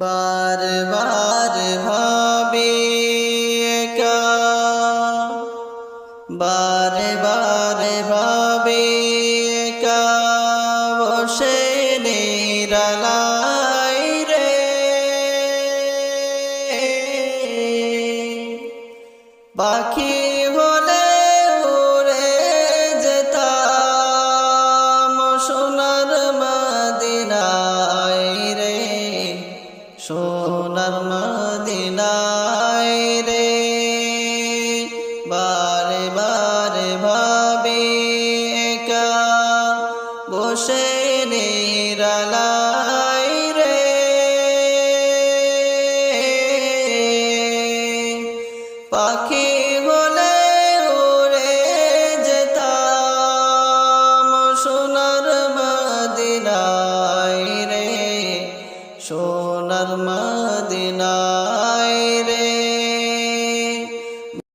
বার বার ভাবে একা। বারে বারে ভাবে একা। বসে নিরালাই রে। পাখি হলে সোনার মদিনায় রে। বারে বারে ভাবি একা বসে নিরালাই রে। পাখি সোনার মদিনায়